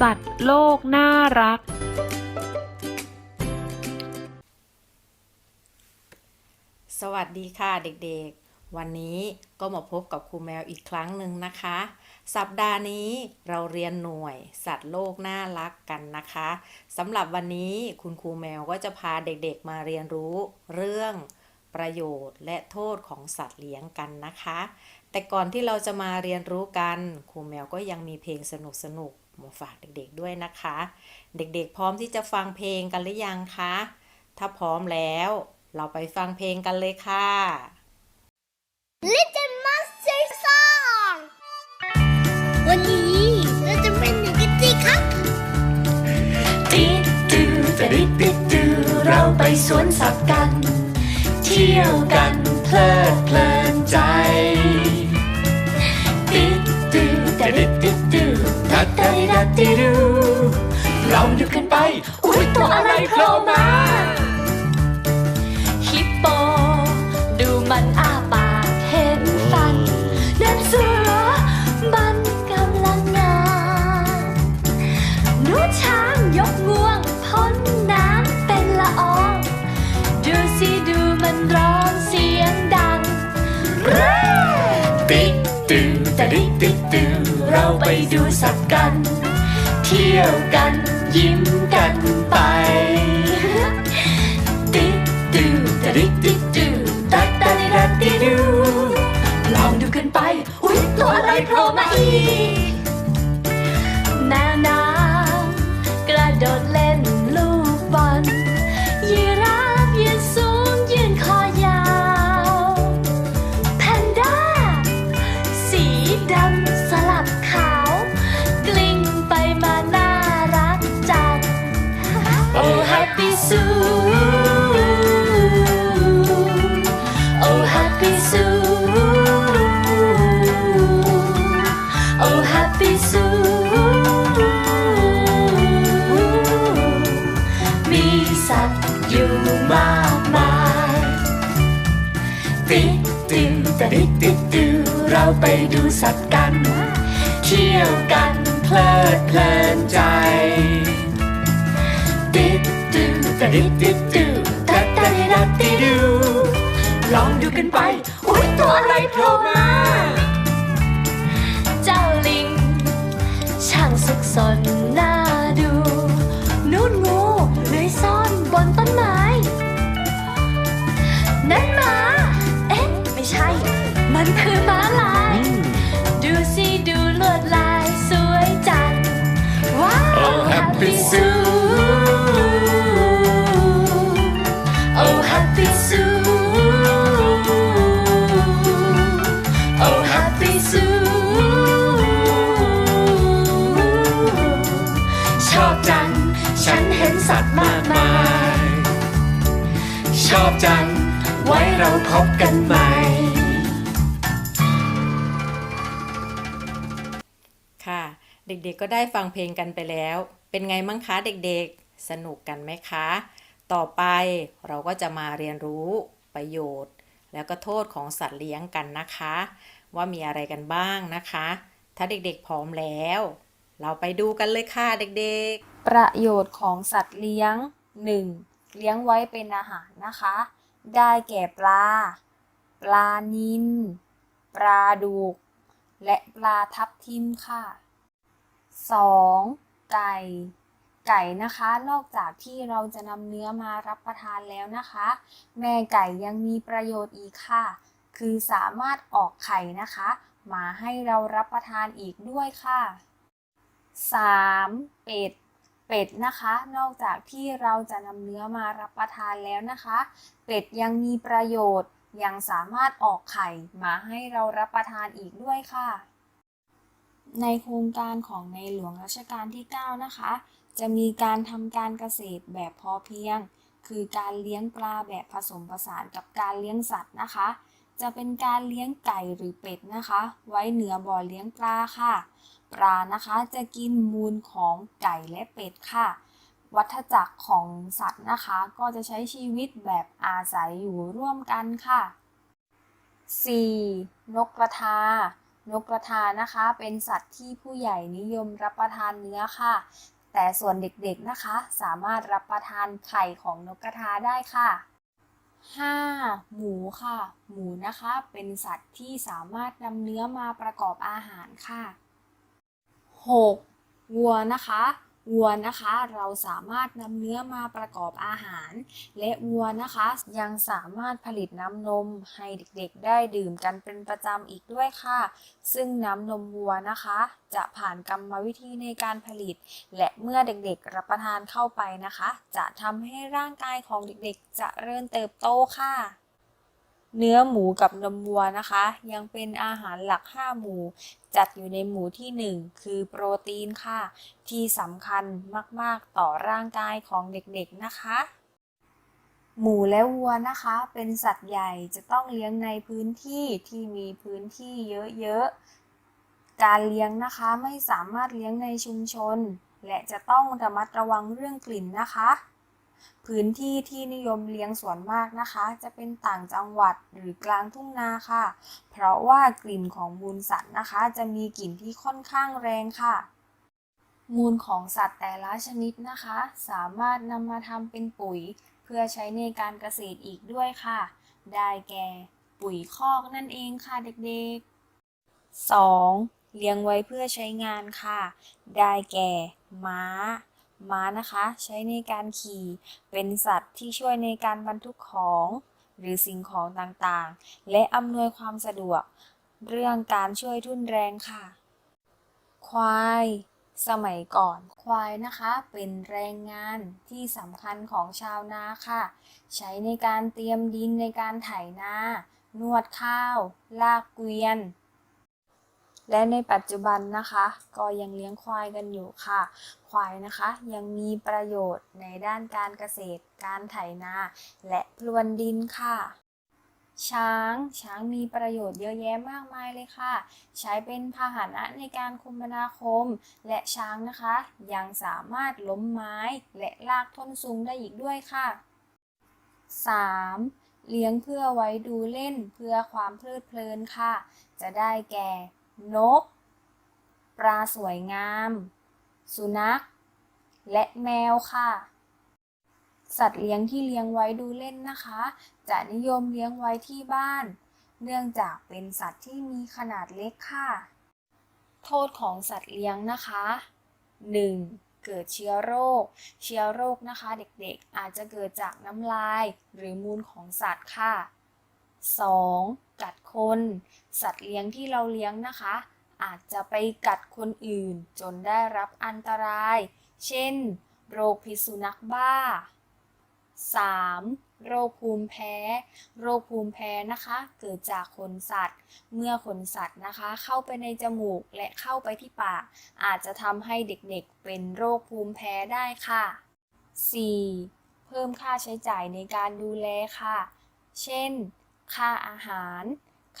สัตว์โลกน่ารัก สวัสดีค่ะเด็กๆ วันนี้ก็มาพบกับครูแมวอีกครั้งหนึ่งนะคะ สัปดาห์นี้เราเรียนหน่วยสัตว์โลกน่ารักกันนะคะสำหรับวันนี้คุณครูแมวก็จะพาเด็กๆมาเรียนรู้เรื่องประโยชน์และโทษของสัตว์เลี้ยงกันนะคะ แต่ก่อนที่เราจะมาเรียนรู้กันครูแมวก็ยังมีเพลงสนุกๆ มาฝากเด็กๆด้วยนะคะ เด็กๆ พร้อมที่จะฟังเพลงกันหรือยังคะ ถ้าพร้อมแล้ว เราไปฟังเพลงกันเลยค่ะ Little Monster Song วันนี้เราจะเป็นหนึ่งกันสิครับติดดูตะดิดติดดูเราไปสวนสัตว์กัน เที่ยวกันเพลิดเพลินใจติดดูตะดิดติด ดูตัดตะดิดัดติดูลองดูกันไป อุ้ยตัวอะไรโผล่มา ฮิปโป ดูมันอ้าปากเห็นฟันนั่นเสือมันกำลังงานหนูช้างยกงวงพ้นน้ำเป็นละออง ดูสิดูมันร้องเสียงดัง ติ๊กตูตะดิกติ๊กตู เราไปดูสัตว์กัน เที่ยวกันยิ้มกันไป ไปดูสัตว์กัน เที่ยวกันเพลิดเพลินใจติ๊กติ๊กตะดิดติ๊กติ๊กตัดตะดิดัดติดูลองดูกันไป อุ้ยตัวอะไรโผล่มา สัตว์มากมาย ชอบจัง ไว้เราพบกันใหม่ ค่ะ เด็กๆก็ได้ฟังเพลงกันไปแล้ว เป็นไงมั่งคะเด็กๆ สนุกกันไหมคะ ต่อไปเราก็จะมาเรียนรู้ประโยชน์ แล้วก็โทษของสัตว์เลี้ยงกันนะคะ ว่ามีอะไรกันบ้างนะคะ ถ้าเด็กๆพร้อมแล้ว เราไปดูกันเลยค่ะเด็กๆ ประโยชน์ของสัตว์เลี้ยง 1. เลี้ยงไว้เป็นอาหารนะคะ ได้แก่ปลา ปลานิลปลาดุก และปลาทับทิมค่ะ 2. ไก่ไก่นะคะ นอกจากที่เราจะนำเนื้อมารับประทานแล้วนะคะ แม่ไก่ยังมีประโยชน์อีกค่ะ คือสามารถออกไข่นะคะ มาให้เรารับประทานอีกด้วยค่ะ 3. เป็ด เป็ดนะคะ นอกจากที่เราจะนำเนื้อมารับประทานแล้วนะคะ เป็ดยังมีประโยชน์ ยังสามารถออกไข่มาให้เรารับประทานอีกด้วยค่ะ ในโครงการของในหลวงรัชกาลที่ 9 นะคะ จะมีการทำการเกษตรแบบพอเพียง คือการเลี้ยงปลาแบบผสมผสานกับการเลี้ยงสัตว์นะคะ จะเป็นการเลี้ยงไก่หรือเป็ดนะคะ ไว้เหนือบ่อเลี้ยงปลาค่ะ ปลานะคะจะกินมูลของไก่และเป็ดค่ะ วัฏจักรของสัตว์นะคะ ก็จะใช้ชีวิตแบบอาศัยอยู่ร่วมกันค่ะ 4. นกกระทา นกกระทานะคะ เป็นสัตว์ที่ผู้ใหญ่นิยมรับประทานเนื้อค่ะ แต่ส่วนเด็กๆนะคะ สามารถรับประทานไข่ของนกกระทาได้ค่ะ 5. หมูค่ะ หมูนะคะ เป็นสัตว์ที่สามารถนำเนื้อมาประกอบอาหารค่ะ 6. วัวนะคะ วัวนะคะ เราสามารถนำเนื้อมาประกอบอาหาร และวัวนะคะ ยังสามารถผลิตน้ำนมให้เด็กๆได้ดื่มกันเป็นประจำอีกด้วยค่ะ ซึ่งน้ำนมวัวนะคะ จะผ่านกรรมวิธีในการผลิต และเมื่อเด็กๆรับประทานเข้าไปนะคะ จะทำให้ร่างกายของเด็กๆเจะเริ่มเติบโตค่ะ เนื้อหมูกับนมวัวนะคะ ยังเป็นอาหารหลัก 5 หมู่ จัดอยู่ในหมู่ที่ 1 คือโปรตีนค่ะ ที่สำคัญมาก ๆ ต่อร่างกายของเด็กๆนะคะ หมูและวัวนะคะ เป็นสัตว์ใหญ่จะต้องเลี้ยงในพื้นที่ที่มีพื้นที่เยอะ ๆ การเลี้ยงนะคะไม่สามารถเลี้ยงในชุมชน และจะต้องระมัดระวังเรื่องกลิ่นนะคะ พื้นที่ที่นิยมเลี้ยงสวนมากนะคะ จะเป็นต่างจังหวัดหรือกลางทุ่งนาค่ะ เพราะว่ากลิ่นของมูลสัตว์นะคะ จะมีกลิ่นที่ค่อนข้างแรงค่ะ มูลของสัตว์แต่ละชนิดนะคะ สามารถนำมาทำเป็นปุ๋ย เพื่อใช้ในการเกษตรอีกด้วยค่ะ ได้แก่ ปุ๋ยคอกนั่นเองค่ะเด็กๆ 2. เลี้ยงไว้เพื่อใช้งานค่ะ ได้แก่ ม้า ม้านะคะ ใช้ในการขี่เป็นสัตว์ที่ช่วยในการบรรทุกของ หรือสิ่งของต่างๆ และอำนวยความสะดวก เรื่องการช่วยทุ่นแรงค่ะ ควายสมัยก่อน ควายนะคะเป็นแรงงานที่สำคัญของชาวนาค่ะ ใช้ในการเตรียมดินในการไถนา นวดข้าว ลากเกวียน และในปัจจุบันนะคะ ก็ยังเลี้ยงควายกันอยู่ค่ะ ควายนะคะยังมีประโยชน์ในด้านการเกษตร การไถนา และพรวนดินค่ะช้าง ช้างมีประโยชน์เยอะแยะมากมายเลยค่ะ ใช้เป็นพาหนะในการคมนาคม และช้างนะคะ ยังสามารถล้มไม้และลากต้นสูงได้อีกด้วยค่ะ 3. เลี้ยงเพื่อไว้ดูเล่นเพื่อความเพลิดเพลินค่ะ จะได้แก่ นก ปลาสวยงาม สุนัข และแมวค่ะ สัตว์เลี้ยงที่เลี้ยงไว้ดูเล่นนะคะ จะนิยมเลี้ยงไว้ที่บ้าน เนื่องจากเป็นสัตว์ที่มีขนาดเล็กค่ะ โทษของสัตว์เลี้ยงนะคะ 1. เกิดเชื้อโรค เชื้อโรคนะคะ เด็กๆอาจจะเกิดจากน้ำลายหรือมูลของสัตว์ค่ะ 2. กัดคน สัตว์เลี้ยงที่เราเลี้ยงนะคะ อาจจะไปกัดคนอื่น จนได้รับอันตราย เช่น โรคพิษสุนัขบ้า 3. โรคภูมิแพ้ โรคภูมิแพ้นะคะ เกิดจากขนสัตว์ เมื่อขนสัตว์นะคะ เข้าไปในจมูกและเข้าไปที่ปาก อาจจะทำให้เด็กๆเป็นโรคภูมิแพ้ได้ค่ะ 4. เพิ่มค่าใช้จ่ายในการดูแลค่ะ เช่น ค่าอาหาร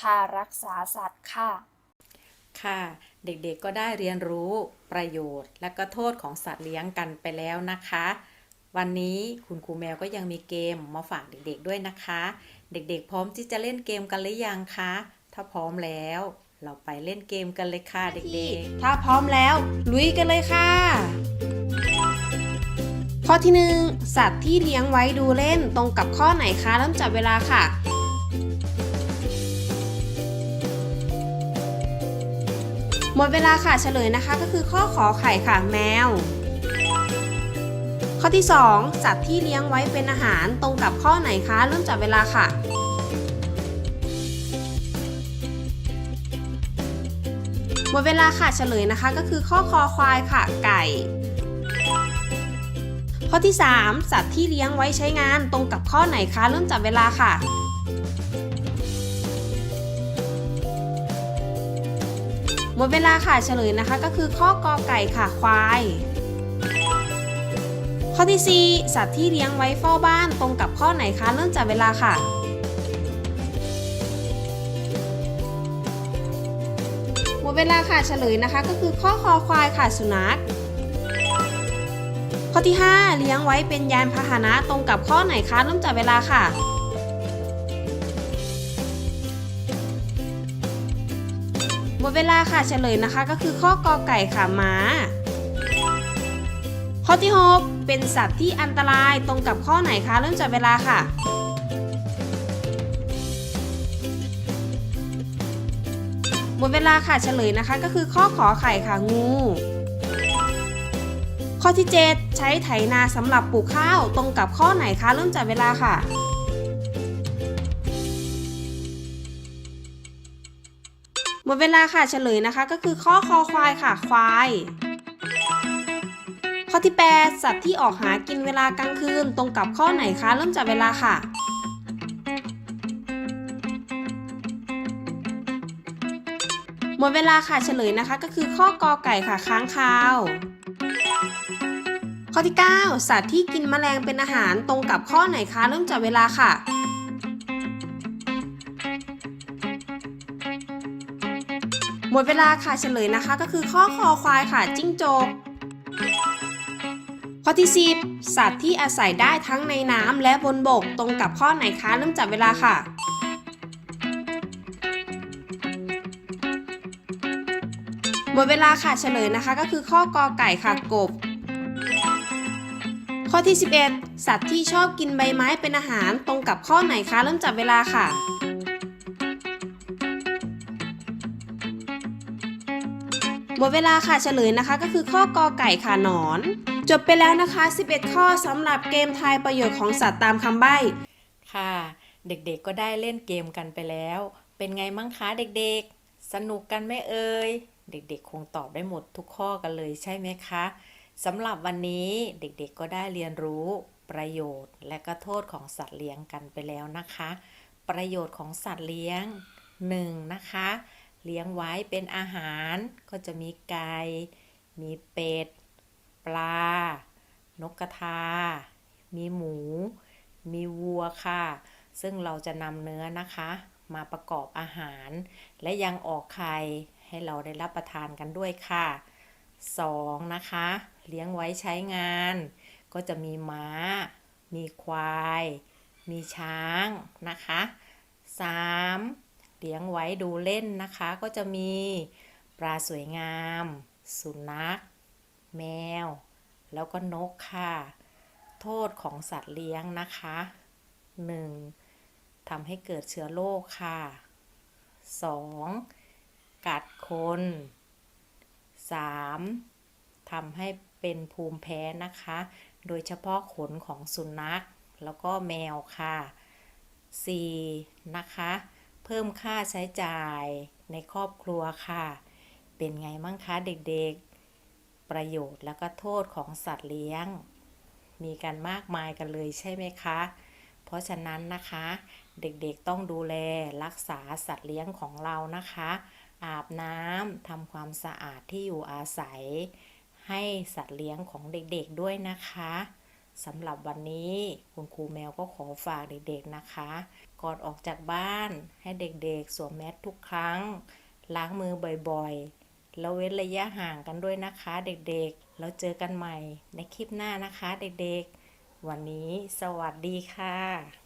ค่ารักษาสัตว์ค่ะ ค่ะ เด็กๆก็ได้เรียนรู้ประโยชน์ และก็โทษของสัตว์เลี้ยงกันไปแล้วนะคะ วันนี้คุณครูแมวก็ยังมีเกมมาฝากเด็กๆด้วยนะคะ เด็กๆ พร้อมที่จะเล่นเกมกันหรือยังคะ ถ้าพร้อมแล้ว เราไปเล่นเกมกันเลยค่ะเด็กๆ ถ้าพร้อมแล้ว ลุยกันเลยค่ะข้อที่หนึ่งสัตว์ที่เลี้ยงไว้ดูเล่นตรงกับข้อไหนคะ เริ่มจับเวลาค่ะ ดเวลาค่ะเฉลยนะคะ ก็คือข้อขอไข่ค่ะแมว ข้อที่ 2 สัตว์ที่เลี้ยงไว้เป็นอาหารตรงกับข้อไหนคะเริ่มจับเวลาค่ะหมดเวลาค่ะเฉลยนะคะก็คือข้อคอควายค่ะไก่ ข้อที่ 3 สัตว์ที่เลี้ยงไว้ใช้งานตรงกับข้อไหนคะเริ่มจับเวลาค่ะ หมดเวลาค่ะเฉลยนะคะ ก็คือข้อกอไก่ค่ะควาย ข้อที่ 4 สัตว์ที่เลี้ยงไว้เฝ้าบ้านตรงกับข้อไหนคะเริ่มจับเวลาค่ะหมดเวลาค่ะเฉลยนะคะ ก็คือข้อคอควายค่ะสุนัขข้อที่ 5 เลี้ยงไว้เป็นยานพาหนะตรงกับข้อไหนคะเริ่มจับเวลาค่ะ เวลาค่ะเฉลยนะคะ ก็คือข้อกอไก่ค่ะม้าข้อที่ 6 เป็นสัตว์ที่อันตรายตรงกับข้อไหนคะ เริ่มจับเวลาค่ะหมดเวลาค่ะเฉลยนะคะ ก็คือข้อขอไข่ค่ะงู ข้อที่ 7 ใช้ไถนาสำหรับปลูกข้าวตรงกับข้อไหนคะ เริ่มจับเวลาค่ะ ดเวลาค่ะเฉลยนะคะ ก็คือข้อคอควายค่ะควาย ข้อที่ 8 สัตว์ที่ออกหากินเวลากลางคืน ตรงกับข้อไหนคะเริ่มจับเวลาค่ะหมดเวลาค่ะเฉลยนะคะ ก็คือข้อกอไก่ค่ะค้างคาว ข้อที่ 9 สัตว์ที่กินแมลงเป็นอาหารตรงกับข้อไหนคะเริ่มจับเวลาค่ะ หมดเวลาค่ะเฉลยนะคะ ก็คือข้อคอควายค่ะจิ้งจกข้อที่ 10 สัตว์ที่อาศัยได้ทั้งในน้ำและบนบกตรงกับข้อไหนคะเริ่มจับเวลาค่ะ หมดเวลาค่ะเฉลยนะคะ ก็คือข้อกอไก่ค่ะกบ ข้อที่ 11 สัตว์ที่ชอบกินใบไม้เป็นอาหารตรงกับข้อไหนคะเริ่มจับเวลาค่ะ หมดเวลาค่ะเฉลยนะคะ ก็คือข้อกอไก่ค่ะหนอน จบไปแล้วนะคะ 11 ข้อสำหรับเกมทายประโยชน์ของสัตว์ตามคำใบ้ ค่ะ เด็กๆก็ได้เล่นเกมกันไปแล้ว เป็นไงมั่งคะเด็กๆ สนุกกันไหมเอ่ยเด็กๆ คงตอบได้หมดทุกข้อกันเลยใช่ไหมคะสำหรับวันนี้เด็กๆก็ได้เรียนรู้ประโยชน์ และก็โทษของสัตว์เลี้ยงกันไปแล้วนะคะ ประโยชน์ของสัตว์เลี้ยง 1. นะคะ เลี้ยงไว้เป็นอาหารก็จะมีไก่ มีเป็ด ปลา นกกระทา มีหมู มีวัวค่ะ ซึ่งเราจะนำเนื้อนะคะ มาประกอบอาหาร และยังออกไข่ให้เราได้รับประทานกันด้วยค่ะ 2. นะคะ เลี้ยงไว้ใช้งาน ก็จะมีม้า มีควาย มีช้างนะคะ 3. เลี้ยงไว้ดูเล่นนะคะ ก็จะมีปลาสวยงาม สุนัข แมว แล้วก็นกค่ะ โทษของสัตว์เลี้ยงนะคะ 1. ทำให้เกิดเชื้อโรคค่ะ 2. กัดคน 3. ทำให้เป็นภูมิแพ้นะคะ โดยเฉพาะขนของสุนัข แล้วก็แมวค่ะ 4. นะคะ เพิ่มค่าใช้จ่ายในครอบครัวค่ะ เป็นไงมั่งคะเด็กๆ ประโยชน์และก็โทษของสัตว์เลี้ยง มีกันมากมายกันเลยใช่ไหมคะ เพราะฉะนั้นนะคะ เด็กๆต้องดูแลรักษาสัตว์เลี้ยงของเรานะคะ อาบน้ำทำความสะอาดที่อยู่อาศัย ให้สัตว์เลี้ยงของเด็กๆด้วยนะคะสำหรับวันนี้คุณครูแมวก็ขอฝากเด็กๆนะคะ ก่อนออกจากบ้าน ให้เด็กๆ สวมแมสทุกครั้ง ล้างมือบ่อยๆ แล้วเว้นระยะห่างกันด้วยนะคะเด็กๆ แล้วเจอกันใหม่ในคลิปหน้านะคะเด็กๆ วันนี้สวัสดีค่ะ